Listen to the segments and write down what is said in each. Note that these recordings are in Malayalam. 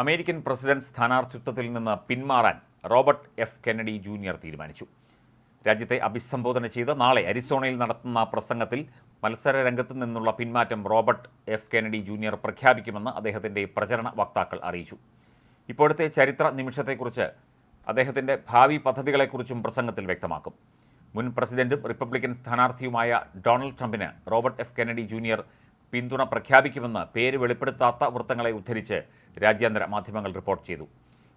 അമേരിക്കൻ പ്രസിഡന്റ് സ്ഥാനാർത്ഥിത്വത്തിൽ നിന്ന് പിന്മാറാൻ റോബർട്ട് എഫ്. കെന്നഡി ജൂനിയർ തീരുമാനിച്ചു. രാജ്യത്തെ അഭിസംബോധന ചെയ്ത് നാളെ അരിസോണയിൽ നടത്തുന്ന പ്രസംഗത്തിൽ മത്സര രംഗത്ത് നിന്നുള്ള പിന്മാറ്റം റോബർട്ട് എഫ്. കെനഡി ജൂനിയർ പ്രഖ്യാപിക്കുമെന്ന് അദ്ദേഹത്തിന്റെ പ്രചരണ വക്താക്കൾ അറിയിച്ചു. ഇപ്പോഴത്തെ ചരിത്ര നിമിഷത്തെക്കുറിച്ച് അദ്ദേഹത്തിന്റെ ഭാവി പദ്ധതികളെക്കുറിച്ചും പ്രസംഗത്തിൽ വ്യക്തമാക്കും. മുൻ പ്രസിഡന്റും റിപ്പബ്ലിക്കൻ സ്ഥാനാർത്ഥിയുമായ ഡൊണാൾഡ് ട്രംപിന് റോബർട്ട് എഫ്. കെനഡി ജൂനിയർ പിന്തുണ പ്രഖ്യാപിക്കുമെന്ന് പേര് വെളിപ്പെടുത്താത്ത വൃത്തങ്ങളെ ഉദ്ധരിച്ച് രാജ്യാന്തര മാധ്യമങ്ങൾ റിപ്പോർട്ട് ചെയ്തു.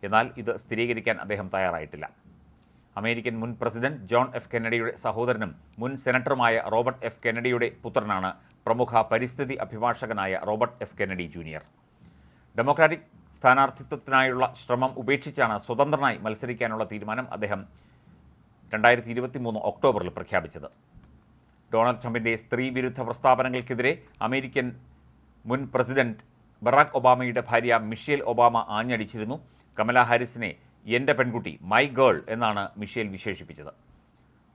എന്നാൽ ഇത് സ്ഥിരീകരിക്കാൻ അദ്ദേഹം തയ്യാറായിട്ടില്ല. അമേരിക്കൻ മുൻ പ്രസിഡന്റ് ജോൺ എഫ് കെന്നഡിയുടെ സഹോദരനും മുൻ സെനറ്ററുമായ റോബർട്ട് എഫ് കെന്നഡിയുടെ പുത്രനാണ് പ്രമുഖ പരിസ്ഥിതി അഭിഭാഷകനായ Robert F Kennedy Junior. Democratic സ്ഥാനാർത്ഥിത്വത്തിനായുള്ള ശ്രമം ഉപേക്ഷിച്ചാണ് സ്വതന്ത്രനായി മത്സരിക്കാനുള്ള തീരുമാനം അദ്ദേഹം രണ്ടായിരത്തി ഇരുപത്തി മൂന്ന് ഒക്ടോബറിൽ പ്രഖ്യാപിച്ചത്. ഡൊണാൾഡ് ട്രംപിന്റെ സ്ത്രീവിരുദ്ധ പ്രസ്താവനകൾക്കെതിരെ അമേരിക്കൻ മുൻ പ്രസിഡന്റ് ബറാക് ഒബാമയുടെ ഭാര്യ മിഷേൽ ഒബാമ ആഞ്ഞടിച്ചിരുന്നു. കമല ഹാരിസിനെ എന്റെ പെൺകുട്ടി മൈ ഗേൾ എന്നാണ് മിഷേൽ വിശേഷിപ്പിച്ചത്.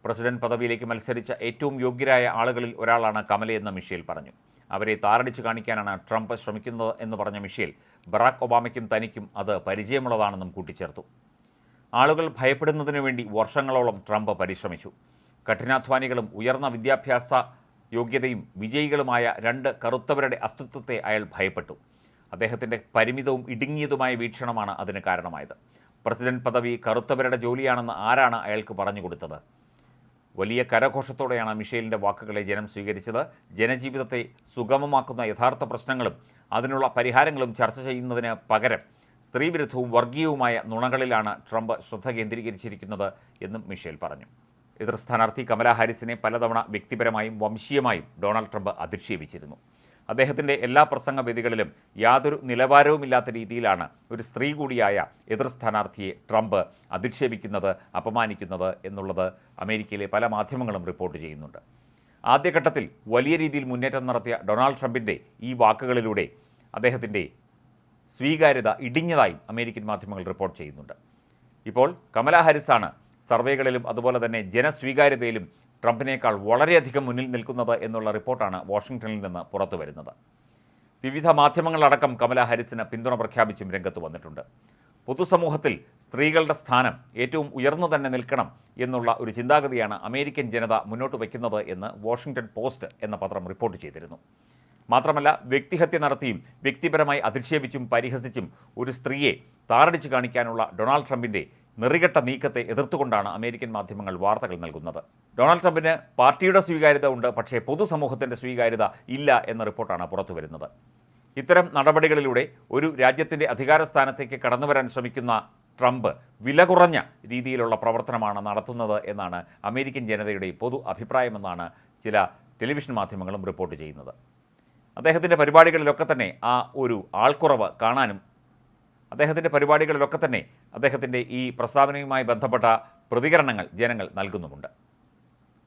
പ്രസിഡന്റ് പദവിയിലേക്ക് മത്സരിച്ച ഏറ്റവും യോഗ്യരായ ആളുകളിൽ ഒരാളാണ് കമലയെന്ന് മിഷേൽ പറഞ്ഞു. അവരെ താറടിച്ചു കാണിക്കാനാണ് ട്രംപ് ശ്രമിക്കുന്നത് എന്ന് പറഞ്ഞ മിഷേൽ ബറാക് ഒബാമയ്ക്കും തനിക്കും അത് പരിചയമുള്ളതാണെന്നും കൂട്ടിച്ചേർത്തു. ആളുകൾ ഭയപ്പെടുന്നതിനു വേണ്ടി വർഷങ്ങളോളം ട്രംപ് പരിശ്രമിച്ചു. കഠിനാധ്വാനികളും ഉയർന്ന വിദ്യാഭ്യാസ യോഗ്യതയും വിജയികളുമായ രണ്ട് കറുത്തവരുടെ അസ്തിത്വത്തെ അയാൾ ഭയപ്പെട്ടു. അദ്ദേഹത്തിന്റെ പരിമിതവും ഇടുങ്ങിയതുമായ വീക്ഷണമാണ് അതിന് കാരണമായത്. പ്രസിഡന്റ് പദവി കറുത്തവരുടെ ജോലിയാണെന്ന് ആരാണ് അയാൾക്ക് പറഞ്ഞു കൊടുത്തത്? വലിയ കരഘോഷത്തോടെയാണ് മിഷേലിന്റെ വാക്കുകളെ ജനം സ്വീകരിച്ചത്. ജനജീവിതത്തെ സുഗമമാക്കുന്ന യഥാർത്ഥ പ്രശ്നങ്ങളും അതിനുള്ള പരിഹാരങ്ങളും ചർച്ച ചെയ്യുന്നതിന് പകരം സ്ത്രീവിരുദ്ധവും വർഗീയവുമായ നുണകളിലാണ് ട്രംപ് ശ്രദ്ധ കേന്ദ്രീകരിച്ചിരിക്കുന്നത് എന്നും മിഷേൽ പറഞ്ഞു. എതിർ സ്ഥാനാർത്ഥി കമലാ ഹാരിസിനെ പലതവണ വ്യക്തിപരമായും വംശീയമായും ഡൊണാൾഡ് ട്രംപ് അധിക്ഷേപിച്ചിരുന്നു. അദ്ദേഹത്തിന്റെ എല്ലാ പ്രസംഗവേദികളിലും യാതൊരു നിലവാരവുമില്ലാത്ത രീതിയിലാണ് ഒരു സ്ത്രീ കൂടിയായ എതിർ സ്ഥാനാർത്ഥിയെ ട്രംപ് അധിക്ഷേപിക്കുന്നത് അപമാനിക്കുന്നത് എന്നുള്ളത് അമേരിക്കയിലെ പല മാധ്യമങ്ങളും റിപ്പോർട്ട് ചെയ്യുന്നുണ്ട്. ആദ്യഘട്ടത്തിൽ വലിയ രീതിയിൽ മുന്നേറ്റം നടത്തിയ ഡൊണാൾഡ് ട്രംപിന്റെ ഈ വാക്കുകളിലൂടെ അദ്ദേഹത്തിന്റെ സ്വീകാര്യത ഇടിഞ്ഞതായും അമേരിക്കൻ മാധ്യമങ്ങൾ റിപ്പോർട്ട് ചെയ്യുന്നുണ്ട്. ഇപ്പോൾ കമലാ ഹാരിസാണ് സർവേകളിലും അതുപോലെ തന്നെ ജനസ്വീകാര്യതയിലും ട്രംപിനേക്കാൾ വളരെയധികം മുന്നിൽ നിൽക്കുന്നത് എന്നുള്ള റിപ്പോർട്ടാണ് വാഷിംഗ്ടണിൽ നിന്ന് പുറത്തു വരുന്നത്. വിവിധ മാധ്യമങ്ങളടക്കം കമല ഹാരിസിന് പിന്തുണ പ്രഖ്യാപിച്ചും രംഗത്ത് വന്നിട്ടുണ്ട്. പൊതുസമൂഹത്തിൽ സ്ത്രീകളുടെ സ്ഥാനം ഏറ്റവും ഉയർന്നു തന്നെ നിൽക്കണം എന്നുള്ള ഒരു ചിന്താഗതിയാണ് അമേരിക്കൻ ജനത മുന്നോട്ട് വയ്ക്കുന്നത് എന്ന് വാഷിംഗ്ടൺ പോസ്റ്റ് എന്ന പത്രം റിപ്പോർട്ട് ചെയ്തിരുന്നു. മാത്രമല്ല വ്യക്തിഹത്യ നടത്തിയും വ്യക്തിപരമായി അധിക്ഷേപിച്ചും പരിഹസിച്ചും ഒരു സ്ത്രീയെ താറടിച്ചു കാണിക്കാനുള്ള ഡൊണാൾഡ് ട്രംപിന്റെ നെറികെട്ട നീക്കത്തെ എതിർത്തുകൊണ്ടാണ് അമേരിക്കൻ മാധ്യമങ്ങൾ വാർത്തകൾ നൽകുന്നത്. ഡൊണാൾഡ് ട്രംപിന് പാർട്ടിയുടെ സ്വീകാര്യത ഉണ്ട് പക്ഷേ പൊതുസമൂഹത്തിന്റെ സ്വീകാര്യത ഇല്ല എന്ന റിപ്പോർട്ടാണ് പുറത്തു വരുന്നത്. ഇത്തരം നടപടികളിലൂടെ ഒരു രാജ്യത്തിന്റെ അധികാരസ്ഥാനത്തേക്ക് കടന്നു വരാൻ ശ്രമിക്കുന്ന ട്രംപ് വില കുറഞ്ഞ രീതിയിലുള്ള പ്രവർത്തനമാണ് നടത്തുന്നത് എന്നാണ് അമേരിക്കൻ ജനതയുടെ പൊതു അഭിപ്രായമെന്നാണ് ചില ടെലിവിഷൻ മാധ്യമങ്ങളും റിപ്പോർട്ട് ചെയ്യുന്നത്. അദ്ദേഹത്തിന്റെ പരിപാടികളിലൊക്കെ തന്നെ ആ ഒരു ആൾക്കുറവ് കാണാനും അദ്ദേഹത്തിന്റെ പരിപാടികളിലൊക്കെ തന്നെ അദ്ദേഹത്തിന്റെ ഈ പ്രസ്താവനയുമായി ബന്ധപ്പെട്ട പ്രതികരണങ്ങൾ ജനങ്ങൾ നൽകുന്നുമുണ്ട്.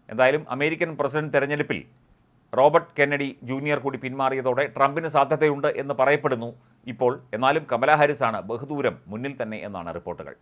എന്തായാലും അമേരിക്കൻ പ്രസിഡന്റ് തെരഞ്ഞെടുപ്പിൽ റോബർട്ട് കെന്നഡി ജൂനിയർ കൂടി പിന്മാറിയതോടെ ട്രംപിന് സാധ്യതയുണ്ട് എന്ന് പറയപ്പെടുന്നു ഇപ്പോൾ. എന്നാലും കമലാ ഹാരിസാണ് ബഹുദൂരം മുന്നിൽ തന്നെ എന്നാണ് റിപ്പോർട്ടുകൾ.